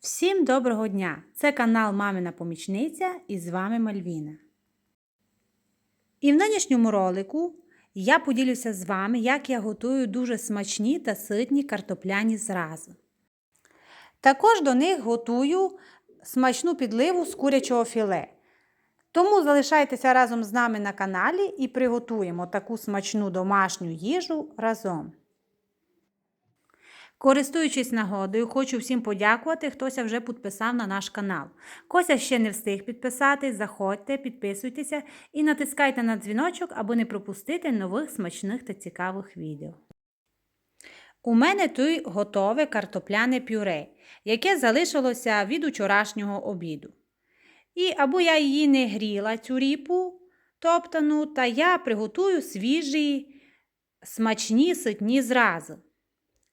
Всім доброго дня! Це канал Мамина Помічниця і з вами Мальвіна. І в нинішньому ролику я поділюся з вами, як я готую дуже смачні та ситні картопляні зрази. Також до них готую смачну підливу з курячого філе. Тому залишайтеся разом з нами на каналі і приготуємо таку смачну домашню їжу разом. Користуючись нагодою, хочу всім подякувати, хтось вже підписав на наш канал. Кося ще не встиг підписатись, заходьте, підписуйтеся і натискайте на дзвіночок, аби не пропустити нових смачних та цікавих відео. У мене тут готове картопляне пюре, яке залишилося від учорашнього обіду. І або я її не гріла, цю ріпу топтану, та я приготую свіжі, смачні ситні зрази.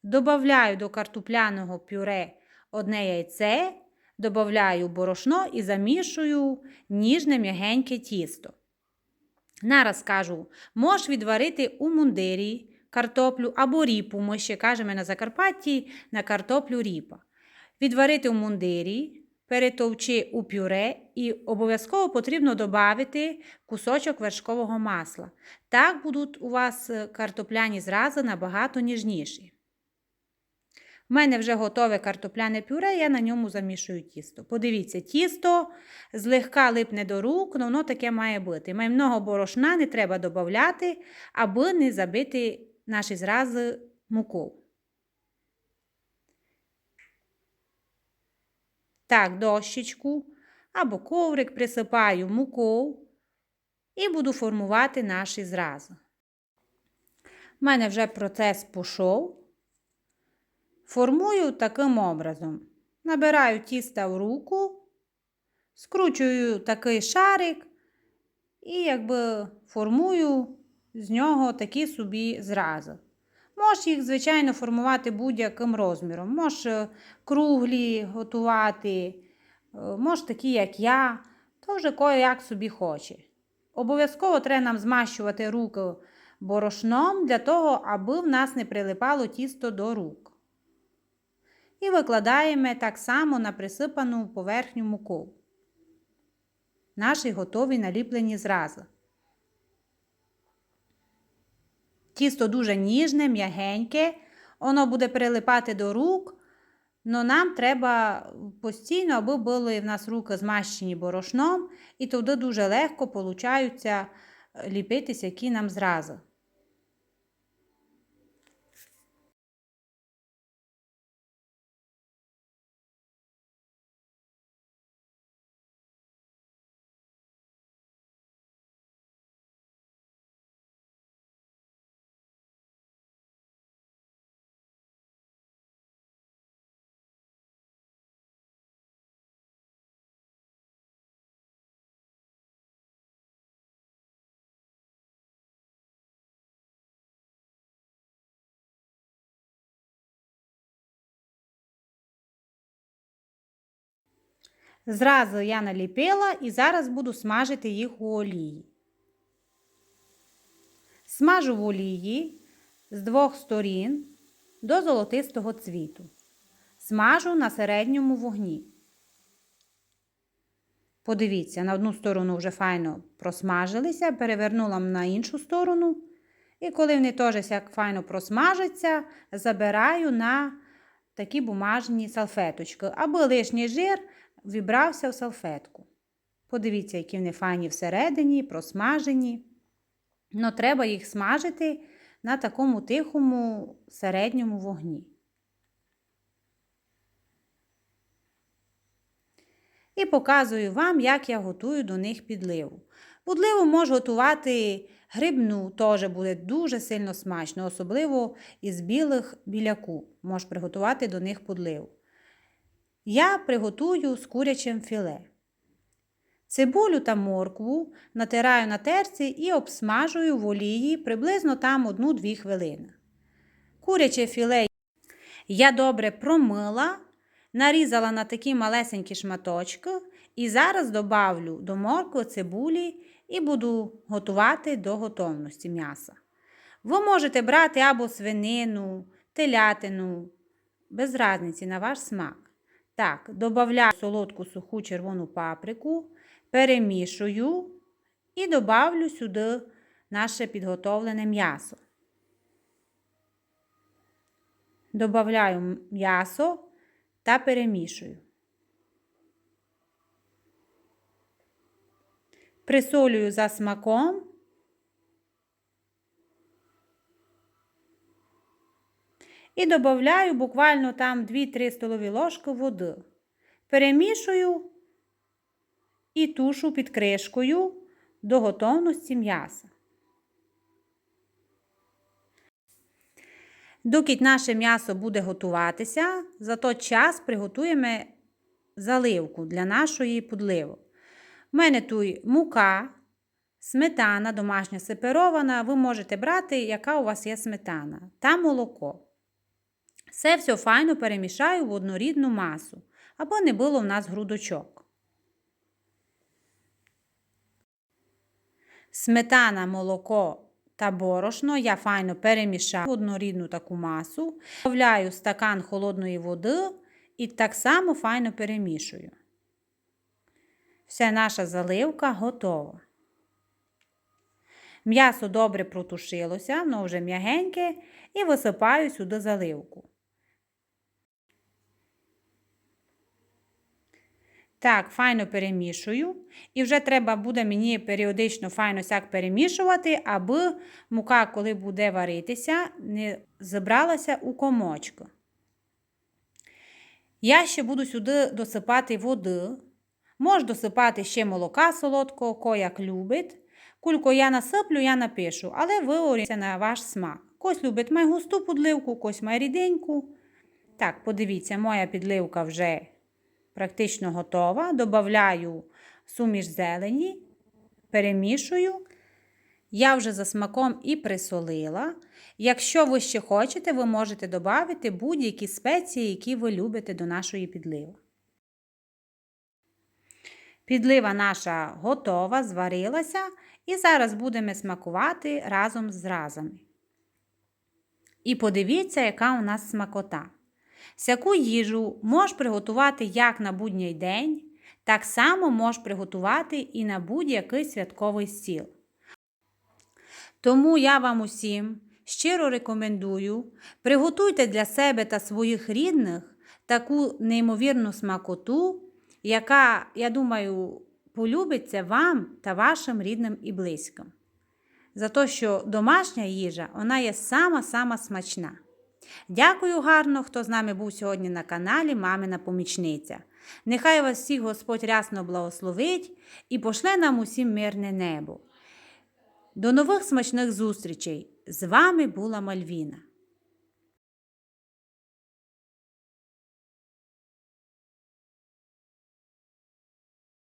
Добавляю до картопляного пюре одне яйце, додаю борошно і замішую ніжне м'ягеньке тісто. Нараз кажу, можеш відварити у мундирі картоплю або ріпу, ми ще кажемо на Закарпатті на картоплю ріпа. Відварити у мундирі, перетовчи у пюре і обов'язково потрібно додати кусочок вершкового масла. Так будуть у вас картопляні зрази набагато ніжніші. У мене вже готове картопляне пюре, я на ньому замішую тісто. Подивіться, тісто злегка липне до рук, але воно таке має бути. Має много борошна, не треба додати, аби не забити наші зрази мукою. Так, дощечку або коврик присипаю мукою і буду формувати наші зрази. У мене вже процес пішов. Формую таким образом. Набираю тіста в руку, скручую такий шарик і якби формую з нього такі собі зрази. Можеш їх, звичайно, формувати будь-яким розміром. Можеш круглі готувати, можеш такі, як я, то вже кое як собі хоче. Обов'язково треба нам змащувати руки борошном для того, аби в нас не прилипало тісто до рук. І викладаємо так само на присипану поверхню муку. Наші готові наліплені зрази. Тісто дуже ніжне, м'ягеньке, воно буде прилипати до рук, але нам треба постійно, аби були в нас руки змащені борошном, і тоді дуже легко получаються ліпитися які нам зрази. Зразу я наліпила і зараз буду смажити їх у олії. Смажу в олії з двох сторін до золотистого цвіту. Смажу на середньому вогні. Подивіться, на одну сторону вже файно просмажилися, перевернула на іншу сторону. І коли вони теж як файно просмажаться, забираю на такі бумажні салфеточки, аби лишній жир вібрався в салфетку. Подивіться, які вони файні всередині, просмажені. Но треба їх смажити на такому тихому середньому вогні. І показую вам, як я готую до них підливу. Подливу можу готувати грибну, теж буде дуже сильно смачно, особливо із білих біляку. Можеш приготувати до них подливу. Я приготую з курячим філе. Цибулю та моркву натираю на терці і обсмажую в олії приблизно там 1-2 хвилини. Куряче філе я добре промила, нарізала на такі малесенькі шматочки і зараз добавлю до моркви цибулі і буду готувати до готовності м'яса. Ви можете брати або свинину, телятину, без різниці на ваш смак. Так, додаю солодку суху червону паприку, перемішую і добавлю сюди наше підготовлене м'ясо. Добавляю м'ясо та перемішую. Присолюю за смаком. І додаю буквально там 2-3 столові ложки води. Перемішую і тушу під кришкою до готовності м'яса. Доки наше м'ясо буде готуватися, за той час приготуємо заливку для нашої подливи. У мене тут мука, сметана домашня сеперована. Ви можете брати, яка у вас є сметана, та молоко. Все все файно перемішаю в однорідну масу, або не було в нас грудочок. Сметана, молоко та борошно я файно перемішаю в однорідну таку масу, додаю стакан холодної води і так само файно перемішую. Вся наша заливка готова. М'ясо добре протушилося, воно вже м'ягеньке, і висипаю сюди заливку. Так, файно перемішую. І вже треба буде мені періодично файно сяк перемішувати, аби мука, коли буде варитися, не зібралася у комочку. Я ще буду сюди досипати води. Можу досипати ще молока солодкого, ко як любить. Кулько я насиплю, я напишу, але ви оріться на ваш смак. Кось любить має густу подливку, кось має ріденьку. Так, подивіться, моя підливка вже практично готова. Добавляю суміш зелені, перемішую. Я вже за смаком і присолила. Якщо ви ще хочете, ви можете додати будь-які спеції, які ви любите до нашої підливи. Підлива наша готова, зварилася, і зараз будемо смакувати разом з разами. І подивіться, яка у нас смакота. Всяку їжу можеш приготувати як на будній день, так само можеш приготувати і на будь-який святковий стіл. Тому я вам усім щиро рекомендую приготуйте для себе та своїх рідних таку неймовірну смакоту, яка, я думаю, полюбиться вам та вашим рідним і близьким. За те, що домашня їжа вона є сама-сама смачна. Дякую гарно, хто з нами був сьогодні на каналі Мамина Помічниця. Нехай вас всіх Господь рясно благословить і пошле нам усім мирне небо. До нових смачних зустрічей! З вами була Мальвіна.